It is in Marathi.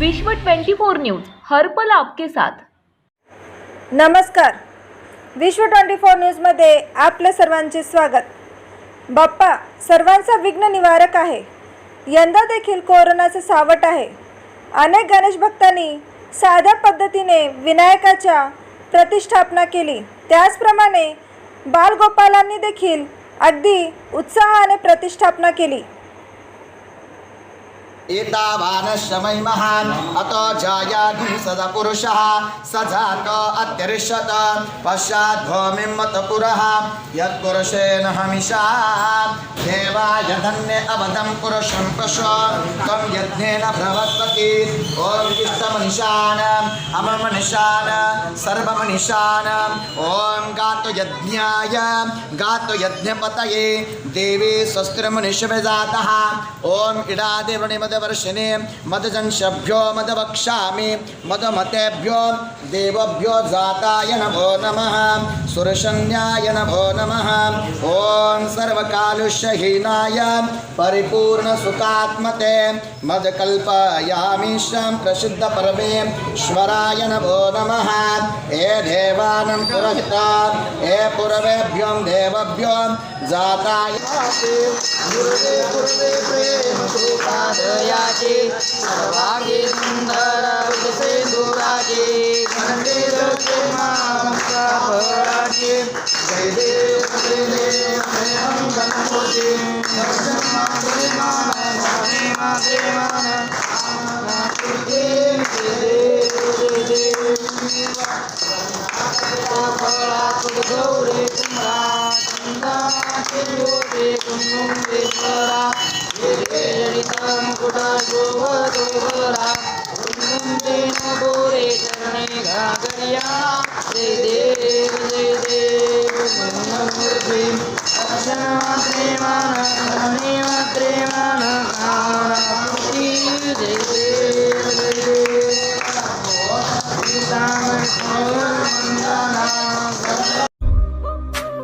विश्व 24 न्यूज हर्पल आपके साथ. नमस्कार. विश्व ट्वेंटी फोर न्यूजमध्ये आपलं सर्वांचे स्वागत. बाप्पा सर्वांचा विघ्न निवारक आहे. यंदा देखील कोरोनाचं सावट आहे. अनेक गणेश भक्तांनी साध्या पद्धतीने विनायकाच्या प्रतिष्ठापना केली. त्याचप्रमाणे बालगोपालांनी देखील अगदी उत्साहाने प्रतिष्ठापना केली. एतावानश्रमै महान् अतो जायाधि सदा पुरुषः स जात अत्यरिष्यत पश्चात् भूमिं मतपुरः यत्पुरुषेण हमिषा देवाय धन्ये अवधं पुरुषं पशु त्वं यज्ञेन प्रवर्तति ॐ इष्टमनिशान अममनिशान सर्वमनिशान ॐ गातयज्ञाय गातयज्ञपतये देवी स्वस्तिर्मुनिषभे जातः ॐ इडादेवनिमदवर्षिणे मदजंशभ्यो मदवक्ष्यामि मदमतेभ्यो देवभ्यो जाताय नभो नमः सुरशन्याय नभो नमः। ॐ सर्वकालुष्यहीनाय परिपूर्णसुखात्मते मदकल्पयामीशं प्रसिद्धपरमेश्वराय नभो नमः हे देवानं पुरहिता हे पुरवेभ्यं देवभ्यो जाताय। गुरुवे गुरुवे प्रेम सुपादयाचे सर्वांगी सुंदर सेंदुराचे मंदिर फळाचे जय देव जय देव जय मंगलमूर्ती दर्शन माते मान माने देव जय देव गौरे कुमरा चंदनाचे योगे कुंदे फळा जडित मुकुट शोभ दोहरा कुंदे गोरे चरणे घागरिया जय देव जय देव मूर्ती दर्शन मात्रे मान मणे मात्रे मान कामना जय देव जय देव